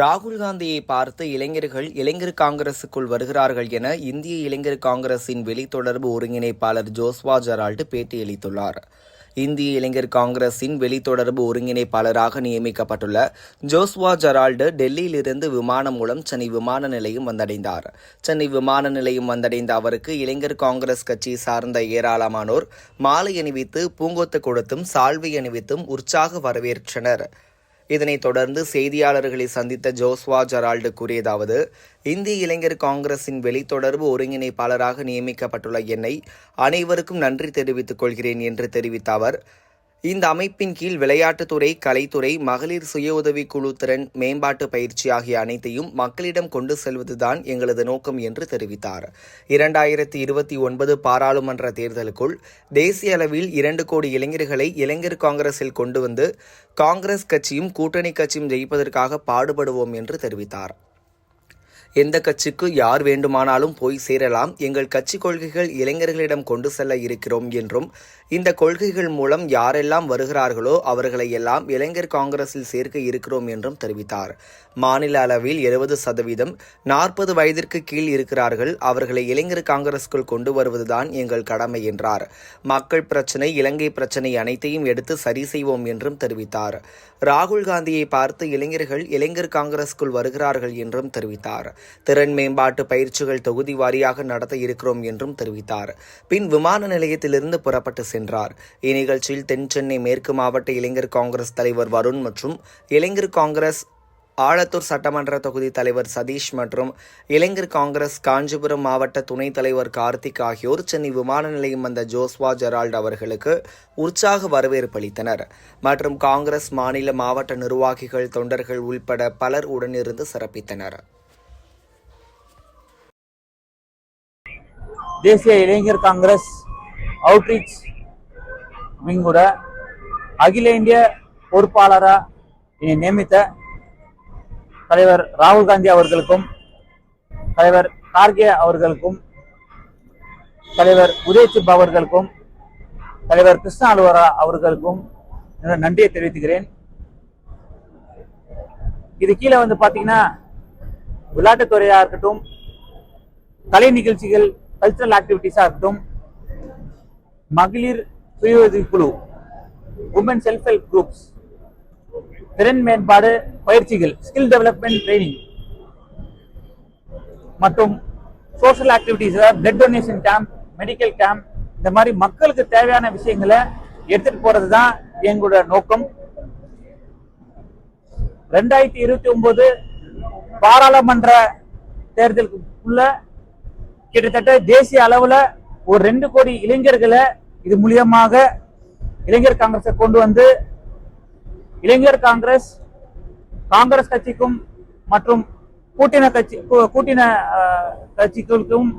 ராகுல் காந்தியை பார்த்து இளைஞர்கள் இளைஞர் காங்கிரசுக்குள் வருகிறார்கள் என இந்திய இளைஞர் காங்கிரசின் வெளித்தொடர்பு ஒருங்கிணைப்பாளர் ஜோஸ்வா ஜெரால்டு பேட்டியளித்துள்ளார். இந்திய இளைஞர் காங்கிரசின் வெளித்தொடர்பு ஒருங்கிணைப்பாளராக நியமிக்கப்பட்டுள்ள ஜோஸ்வா ஜெரால்டு டெல்லியிலிருந்து விமானம் மூலம் சென்னை விமான நிலையம் வந்தடைந்தார். சென்னை விமான நிலையம் வந்தடைந்த அவருக்கு இளைஞர் காங்கிரஸ் கட்சி சார்ந்த ஏராளமானோர் மாலை அணிவித்து பூங்கொத்து கொடுத்தும் சால்வை அணிவித்தும் உற்சாக வரவேற்றனர். இதனைத் தொடர்ந்து செய்தியாளர்களை சந்தித்த ஜோஸ்வா ஜெரால்டு கூறியதாவது இந்திய இளைஞர் காங்கிரசின் வெளித்தொடர்பு ஒருங்கிணைப்பாளராக நியமிக்கப்பட்டுள்ள என்னை அனைவருக்கும் நன்றி தெரிவித்துக் கொள்கிறேன் என்று தெரிவித்த அவர் இந்த அமைப்பின் கீழ் விளையாட்டுத்துறை கலைத்துறை மகளிர் சுய உதவி குழு திறன் மேம்பாட்டு பயிற்சி ஆகிய அனைத்தையும் மக்களிடம் கொண்டு செல்வதுதான் எங்களது நோக்கம் என்று தெரிவித்தார். இரண்டாயிரத்தி இருபத்தி ஒன்பது பாராளுமன்ற தேர்தலுக்குள் தேசிய அளவில் இரண்டு கோடி இளைஞர்களை இளைஞர் காங்கிரஸில் கொண்டு வந்து காங்கிரஸ் கட்சியும் கூட்டணி கட்சியும் ஜெயிப்பதற்காக பாடுபடுவோம் என்று தெரிவித்தார். எந்த கட்சிக்கு யார் வேண்டுமானாலும் போய் சேரலாம். எங்கள் கட்சி கொள்கைகள் இளைஞர்களிடம் கொண்டு செல்ல இருக்கிறோம் என்றும் இந்த கொள்கைகள் மூலம் யாரெல்லாம் வருகிறார்களோ அவர்களை எல்லாம் இளைஞர் காங்கிரஸில் சேர்க்க இருக்கிறோம் என்றும் தெரிவித்தார். மாநில அளவில் எழுபது சதவீதம் நாற்பது வயதிற்கு கீழ் இருக்கிறார்கள். அவர்களை இளைஞர் காங்கிரஸுக்குள் கொண்டு வருவதுதான் எங்கள் கடமை என்றார். மக்கள் பிரச்சினை இலங்கை பிரச்சினை அனைத்தையும் எடுத்து சரி செய்வோம் என்றும் தெரிவித்தார். ராகுல் காந்தியை பார்த்து இளைஞர்கள் இளைஞர் காங்கிரஸுக்குள் வருகிறார்கள் என்றும் தெரிவித்தார். திறன் மேம்பாட்டு பயிற்சிகள் தொகுதி வாரியாக நடத்த இருக்கிறோம் என்றும் தெரிவித்தார். பின் விமான நிலையத்திலிருந்து புறப்பட்டு சென்றார். இந்நிகழ்ச்சியில் தென் சென்னை மேற்கு மாவட்ட இளைஞர் காங்கிரஸ் தலைவர் வருண் மற்றும் இளைஞர் காங்கிரஸ் ஆலத்தூர் சட்டமன்ற தொகுதி தலைவர் சதீஷ் மற்றும் இளைஞர் காங்கிரஸ் காஞ்சிபுரம் மாவட்ட துணைத் தலைவர் கார்த்திக் ஆகியோர் சென்னை விமான நிலையம் வந்த ஜோஸ்வா ஜெரால்ட் அவர்களுக்கு உற்சாக வரவேற்பு அளித்தனர். மற்றும் காங்கிரஸ் மாநில மாவட்ட நிர்வாகிகள் தொண்டர்கள் உள்பட பலர் உடனிருந்து சிறப்பித்தனர். தேசிய இளைஞர் காங்கிரஸ் அவுட்ரீச் விங்கோட அகில இந்திய பொறுப்பாளராக என்னை நியமித்த தலைவர் ராகுல் காந்தி அவர்களுக்கும் தலைவர் கார்கே அவர்களுக்கும் தலைவர் உதயசிப் அவர்களுக்கும் தலைவர் கிருஷ்ணா அலுவரா அவர்களுக்கும் நன்றியை தெரிவித்துக்கிறேன். இது கீழே வந்து பாத்தீங்கன்னா விளையாட்டுத்துறையாக இருக்கட்டும் கலை நிகழ்ச்சிகள் கல்ச்சரல் ஆக்டிவிட்டிஸாக இருக்கட்டும் மகளிர் சுய குழு உமன் செல்ஃப் ஹெல்ப் குரூப்ஸ் திறன் மேம்பாடு பயிற்சிகள் ஸ்கில் டெவலப்மெண்ட் ட்ரைனிங் மற்றும் social activities blood donation camp medical camp இந்த மாதிரி மக்களுக்கு தேவையான விஷயங்களை எடுத்துட்டு போறது தான் எங்களோட நோக்கம். ரெண்டாயிரத்தி இருபத்தி ஒன்பது பாராளுமன்ற தேர்தலுக்குள்ள கிட்டத்தட்ட தேசிய அளவுல ஒரு ரெண்டு கோடி இளைஞர்களை இது மூலியமாக இளைஞர் காங்கிரஸை கொண்டு வந்து இளைஞர் காங்கிரஸ் காங்கிரஸ் கட்சிக்கும் மற்றும் கூட்டின கட்சி கூட்டின கட்சிகளுக்கும்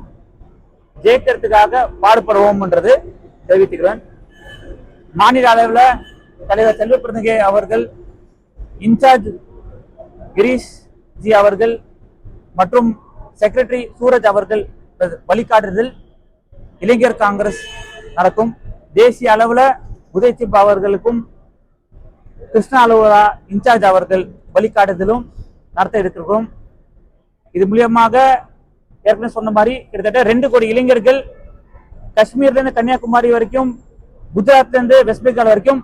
ஜெயிக்கிறதுக்காக பாடுபடுவோம்ன்றது தெரிவித்துக்கிறேன். மாநில அளவில் தலைவர் செல்வ பிறந்தகே அவர்கள் இன்சார்ஜ் கிரீஷ் ஜி அவர்கள் மற்றும் செக்ரட்டரி சூரஜ் அவர்கள் வழிகாட்டுதல் இளைஞர் காங்கிரஸ் நடக்கும். தேசிய அளவுல உதயசிப் அவர்களுக்கும் கிருஷ்ணா அலுவலா இன்சார்ஜ் அவர்கள் வழிகாட்டுதலும் நடத்த இருக்கிறோம். இது மூலியமாக ஏற்கனவே சொன்ன மாதிரி கிட்டத்தட்ட ரெண்டு கோடி இளைஞர்கள் காஷ்மீர்ல இருந்து கன்னியாகுமரி வரைக்கும் குஜராத்ல இருந்து வெஸ்ட் பெங்கால் வரைக்கும்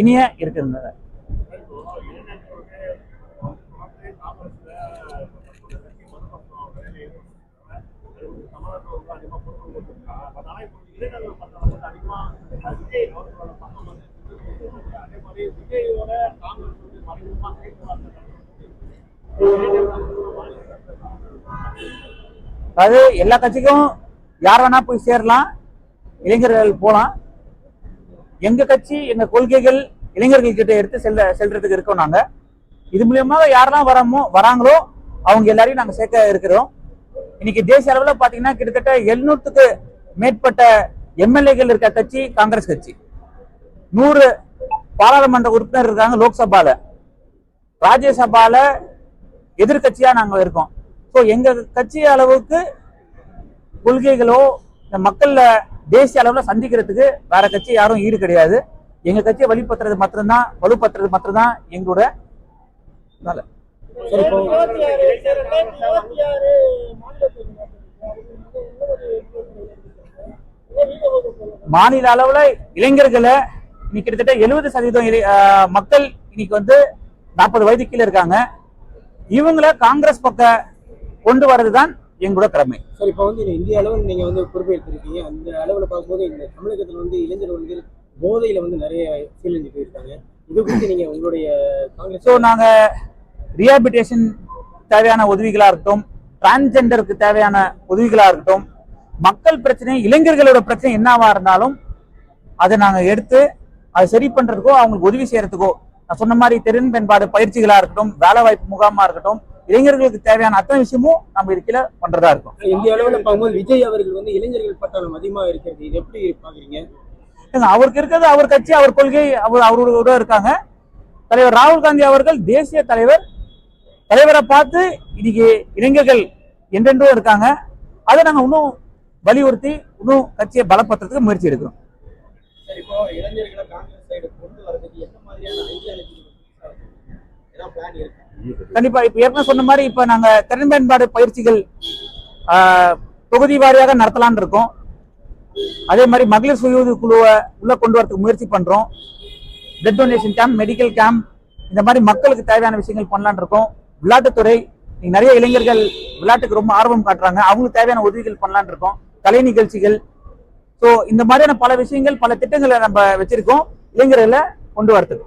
இனிய இருக்கின்றனர். அதாவது எல்லா கட்சிக்கும் யார் வேணா போய் சேரலாம் இளைஞர்கள் போலாம். எங்க கட்சி எங்க கொள்கைகள் இளைஞர்கள் கிட்ட எடுத்து செல்ல செல்றதுக்கு இருக்கோம் நாங்க. இது மூலியமாக யாரெல்லாம் வரமோ வராங்களோ அவங்க எல்லாரையும் நாங்க சேர்க்க இருக்கிறோம். இன்னைக்கு தேசிய அளவுல பாத்தீங்கன்னா கிட்டத்தட்ட எழுநூற்றுக்கு மேற்பட்ட எம்எல்ஏக்கள் இருக்க கட்சி காங்கிரஸ் கட்சி. நூறு பாராளுமன்ற உறுப்பினர் இருக்காங்க லோக்சபால. ராஜ்யசபால எதிர்கட்சியா நாங்க இருக்கோம். ஸோ எங்க கட்சி அளவுக்கு கொள்கைகளோ இந்த மக்கள்ல தேசிய அளவில் சந்திக்கிறதுக்கு வேற கட்சி யாரும் ஈடு கிடையாது. எங்க கட்சியை வழிபத்துறது மாத்திரம்தான் வலுப்படுத்துறது மாத்திரம்தான் எங்களோட வேலை சரி இப்போ இருபத்தி ஆறு ரெண்டாயிரத்தி இருபத்தி ஆறு மாநிலத்தில் மாநில அளவுல இளைஞர்களை இன்னைக்கு கிட்டத்தட்ட எழுபது சதவீதம் மக்கள் இன்னைக்கு வந்து நாற்பது வயது கீழே இருக்காங்க. இவங்கள காங்கிரஸ் பக்கம் கொண்டு வர்றதுதான் எங்களோட கடமை. சார் இப்போ வந்து இந்திய அளவில் நீங்க வந்து பொறுப்பேற்றிருக்கீங்க அந்த அளவில் பார்க்கும்போது இந்த தமிழகத்தில் வந்து இளைஞர்கள் வந்து போதையில வந்து நிறைய சீரழிஞ்சு போயிருக்காங்க. இது குறித்து நீங்க உங்களுடைய காங்கிரஸ் ஸோ நாங்க ரீஹாபிலிட்டேஷன் தேவையான உதவிகளா இருக்கட்டும் டிரான்ஸ்ஜெண்டருக்கு தேவையான உதவிகளா இருக்கட்டும் மக்கள் பிரச்சனை இளைஞர்களோட பிரச்சனை என்னவா இருந்தாலும் அதை நாங்க எடுத்து அதை சரி பண்றதுக்கோ அவங்களுக்கு உதவி செய்யறதுக்கோ நான் சொன்ன மாதிரி திறன் மேம்பாடு பயிற்சிகளா இருக்கட்டும் வேலை வாய்ப்பு முகாமா இருக்கட்டும் இளைஞர்களுக்கு தேவையான அத்தனை விஷயமும் நம்ம இதுல பண்றதா இருக்கும். இந்திய அளவில் பார்க்கும்போது விஜய் அவர்கள் வந்து இளைஞர்கள் பட்டாளம் அதிகமாக இருக்கிறது. இது எப்படி பாக்குறீங்க? அவருக்கு இருக்கிறது அவர் கட்சி அவர் கொள்கை அவர் அவரோட இருக்காங்க. தலைவர் ராகுல் காந்தி அவர்கள் தேசிய தலைவர். தலைவரை பார்த்து இன்னைக்கு இளைஞர்கள் என்றென்றும் இருக்காங்க. அதை நாங்க இன்னும் வலியுறுத்தி இன்னும் கட்சியை பலப்படுத்துறதுக்கு முயற்சி எடுக்கிறோம். கண்டிப்பா இப்ப ஏற்கனவே சொன்ன மாதிரி இப்ப நாங்க திறன் மேம்பாடு பயிற்சிகள் தொகுதி வாரியாக நடத்தலாம்னு இருக்கோம். அதே மாதிரி மகளிர் சுய உதவி குழுவை உள்ள கொண்டு வரதுக்கு முயற்சி பண்றோம். Blood donation camp medical camp இந்த மாதிரி மக்களுக்கு தேவையான விஷயங்கள் பண்ணலாம்னு இருக்கோம். விளையாட்டுத்துறை நிறைய இளைஞர்கள் விளையாட்டுக்கு ரொம்ப ஆர்வம் காட்டுறாங்க. அவங்களுக்கு தேவையான உதவிகள் பண்ணலாம்னு இருக்கோம். கலை நிகழ்ச்சிகள். ஸோ இந்த மாதிரியான பல விஷயங்கள் பல திட்டங்களை நம்ம வச்சிருக்கோம். இளைஞர்களை கொண்டு வரத்துக்கு